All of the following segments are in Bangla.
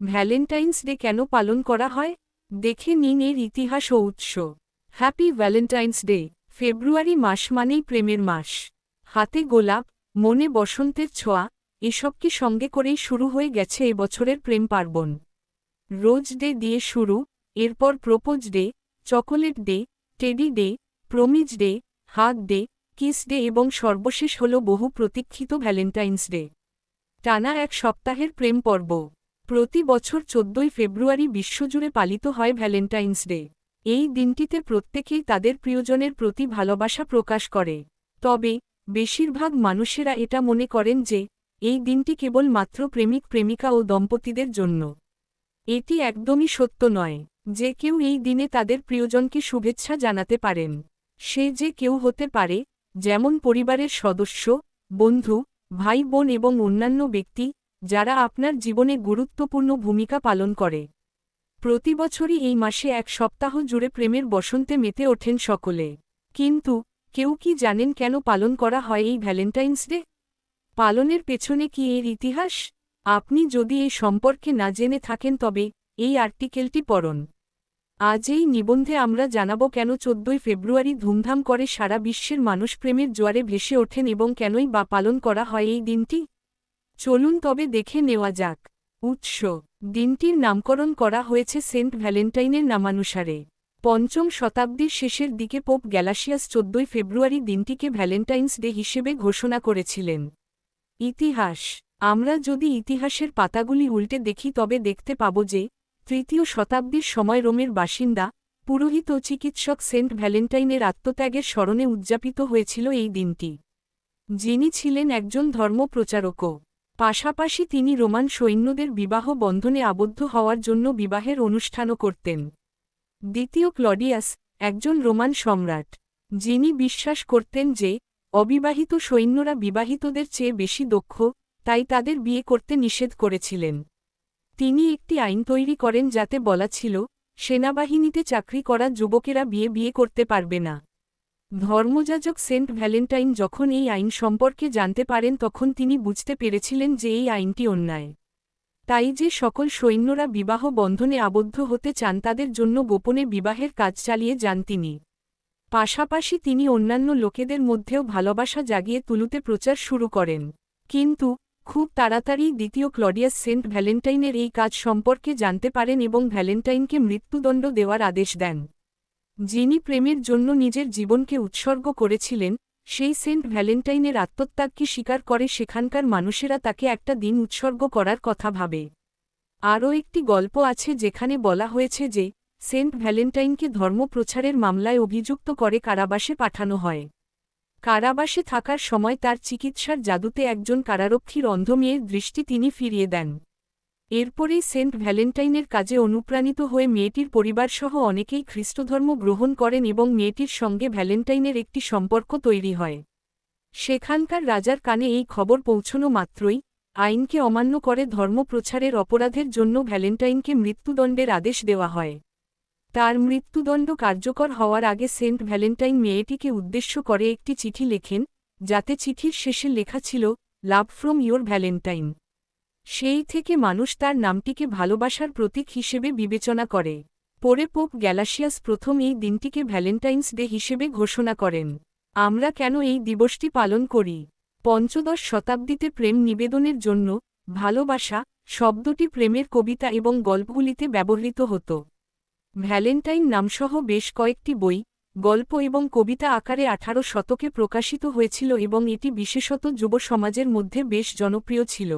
ভ্যালেন্টাইন্স ডে কেন পালন করা হয়? দেখে নিন এর ইতিহাস ও উৎস। হ্যাপি ভ্যালেন্টাইন্স ডে, ফেব্রুয়ারি মাস মানেই প্রেমের মাস। হাতে গোলাপ, মনে বসন্তের ছোঁয়া এসবকে সঙ্গে করেই শুরু হয়ে গেছে এবছরের প্রেম পার্বণ? রোজ ডে দিয়ে শুরু, এরপর propose day, chocolate day, teddy day, promise day, hug day, kiss day এবং সর্বশেষ হল বহু প্রতীক্ষিত ভ্যালেন্টাইন্স ডে। টানা এক সপ্তাহের প্রেম পর্ব। প্রতি বছর চোদ্দই ফেব্রুয়ারি বিশ্বজুড়ে পালিত হয় ভ্যালেন্টাইন্স ডে। এই দিনটিতে প্রত্যেকেই তাদের প্রিয়জনের প্রতি ভালোবাসা প্রকাশ করে। তবে, বেশিরভাগ মানুষেরা এটা মনে করেন যে, এই দিনটি কেবল মাত্র প্রেমিক, প্রেমিকা ও দম্পতিদের জন্য। এটি একদমই সত্য নয় যে কেউ এই দিনে তাদের প্রিয়জনকে শুভেচ্ছা জানাতে পারেন। সে যে কেউ হতে পারে, যেমন পরিবারের সদস্য, বন্ধু ভাই বোন এবং অন্যান্য ব্যক্তি যারা আপনার জীবনে গুরুত্বপূর্ণ ভূমিকা পালন করে। প্রতি বছরই এই মাসে এক সপ্তাহ জুড়ে প্রেমের বসন্তে মেতে ওঠেন সকলে। কিন্তু, কেউ কি জানেন কেন পালন করা হয় এই ভ্যালেন্টাইন্স ডে? পালনের পেছনে কি এর ইতিহাস? আপনি যদি এই সম্পর্কে না জেনে থাকেন তবে এই আর্টিকেলটি পড়ুন। আজ এই নিবন্ধে আমরা জানাব কেন চোদ্দই ফেব্রুয়ারি ধুমধাম করে সারা বিশ্বের মানুষ প্রেমের জোয়ারে ভেসে ওঠেন এবং কেনই বা পালন করা হয় এই দিনটি? চলুন তবে দেখে নেওয়া যাক। উৎস, দিনটির নামকরণ করা হয়েছে সেন্ট ভ্যালেন্টাইনের নামানুসারে। পঞ্চম শতাব্দীর শেষের দিকে পোপ গ্যালাসিয়াস চোদ্দই ফেব্রুয়ারি দিনটিকে ভ্যালেন্টাইন্স ডে হিসেবে ঘোষণা করেছিলেন। ইতিহাস, আমরা যদি ইতিহাসের পাতাগুলি উল্টে দেখি তবে দেখতে পাব যে, তৃতীয় শতাব্দীর সময় রোমের বাসিন্দা, পুরোহিত ও চিকিৎসক সেন্ট ভ্যালেন্টাইনের আত্মত্যাগের স্মরণে উদযাপিত হয়েছিল এই দিনটি। যিনি ছিলেন একজন ধর্মপ্রচারকও। পাশাপাশি তিনি রোমান সৈন্যদের বিবাহ বন্ধনে আবদ্ধ হওয়ার জন্য বিবাহের অনুষ্ঠানও করতেন। দ্বিতীয় ক্লডিয়াস, একজন রোমান সম্রাট, যিনি বিশ্বাস করতেন যে, অবিবাহিত সৈন্যরা বিবাহিতদের চেয়ে বেশি দক্ষ, তাই তাদের বিয়ে করতে নিষেধ করেছিলেন। তিনি একটি আইন তৈরি করেন যাতে বলা ছিল, সেনাবাহিনীতে চাকরি করা যুবকেরা বিয়ে বিয়ে করতে পারবে না। ধর্মযাজক সেন্ট ভ্যালেন্টাইন যখন এই আইন সম্পর্কে জানতে পারেন তখন তিনি বুঝতে পেরেছিলেন যে এই আইনটি অন্যায়। তাই যে সকল সৈন্যরা বিবাহ বন্ধনে আবদ্ধ হতে চান তাদের জন্য গোপনে বিবাহের কাজ চালিয়ে যান তিনি। পাশাপাশি তিনি অন্যান্য লোকেদের মধ্যেও ভালোবাসা জাগিয়ে তুলুতে প্রচার শুরু করেন। কিন্তু, খুব তাড়াতাড়ি দ্বিতীয় ক্লডিয়াস সেন্ট ভ্যালেন্টাইনের এই কাজ সম্পর্কে জানতে পারেন এবং ভ্যালেন্টাইনকে মৃত্যুদণ্ড দেওয়ার আদেশ দেন। যিনি প্রেমের জন্য নিজের জীবনকে উৎসর্গ করেছিলেন, সেই সেন্ট ভ্যালেন্টাইনের আত্মত্যাগকে স্বীকার করে সেখানকার মানুষেরা তাকে একটা দিন উৎসর্গ করার কথা ভাবে। আরও একটি গল্প আছে যেখানে বলা হয়েছে যে, সেন্ট ভ্যালেন্টাইনকে ধর্মপ্রচারের মামলায় অভিযুক্ত করে কারাবাসে পাঠানো হয়। কারাবাসে থাকার সময় তার চিকিৎসার জাদুতে একজন কারারক্ষীর অন্ধ মেয়ের দৃষ্টি তিনি ফিরিয়ে দেন। এরপরেই সেন্ট ভ্যালেন্টাইনের কাজে অনুপ্রাণিত হয়ে মেয়েটির পরিবারসহ অনেকেই খ্রিস্টধর্ম গ্রহণ করেন এবং মেয়েটির সঙ্গে ভ্যালেন্টাইনের একটি সম্পর্ক তৈরি হয়। সেখানকার রাজার কানে এই খবর পৌঁছনো মাত্রই আইনকে অমান্য করে ধর্মপ্রচারের অপরাধের জন্য ভ্যালেন্টাইনকে মৃত্যুদণ্ডের আদেশ দেওয়া হয়। তার মৃত্যুদণ্ড কার্যকর হওয়ার আগে সেন্ট ভ্যালেন্টাইন মেয়েটিকে উদ্দেশ্য করে একটি চিঠি লেখেন, যাতে চিঠির শেষে লেখা ছিল, লাভ ফ্রম ইয়োর ভ্যালেন্টাইন। সেই থেকে মানুষ তার নামটিকে ভালোবাসার প্রতীক হিসেবে বিবেচনা করে। পরে পোপ গ্যালাসিয়াস প্রথম এই দিনটিকে ভ্যালেন্টাইন্স ডে হিসেবে ঘোষণা করেন। আমরা কেন এই দিবসটি পালন করি? পঞ্চদশ শতাব্দীতে প্রেম নিবেদনের জন্য ভালোবাসা শব্দটি প্রেমের কবিতা এবং গল্পগুলিতে ব্যবহৃত হতো। ভ্যালেন্টাইন নামসহ বেশ কয়েকটি বই, গল্প এবং কবিতা আকারে আঠারো শতকে প্রকাশিত হয়েছিল এবং এটি বিশেষত যুব সমাজের মধ্যে বেশ জনপ্রিয় ছিল।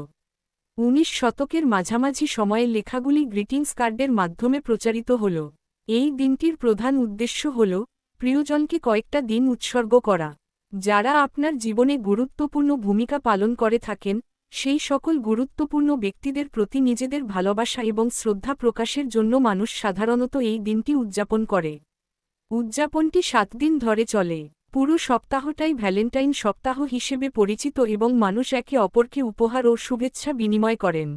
উনিশ শতকের মাঝামাঝি সময়ে লেখাগুলি গ্রিটিংস কার্ডের মাধ্যমে প্রচারিত হল। এই দিনটির প্রধান উদ্দেশ্য হল, প্রিয়জনকে কয়েকটা দিন উৎসর্গ করা। যারা আপনার জীবনে গুরুত্বপূর্ণ ভূমিকা পালন করে থাকেন, সেই সকল গুরুত্বপূর্ণ ব্যক্তিদের প্রতি নিজেদের ভালোবাসা এবং শ্রদ্ধা প্রকাশের জন্য মানুষ সাধারণত এই দিনটি উদযাপন করে। উদযাপনটি সাত দিন ধরে চলে। পুরো সপ্তাহটাই ভ্যালেন্টাইন সপ্তাহ হিসেবে পরিচিত এবং মানুষ একে অপরকে উপহার ও শুভেচ্ছা বিনিময় করেন।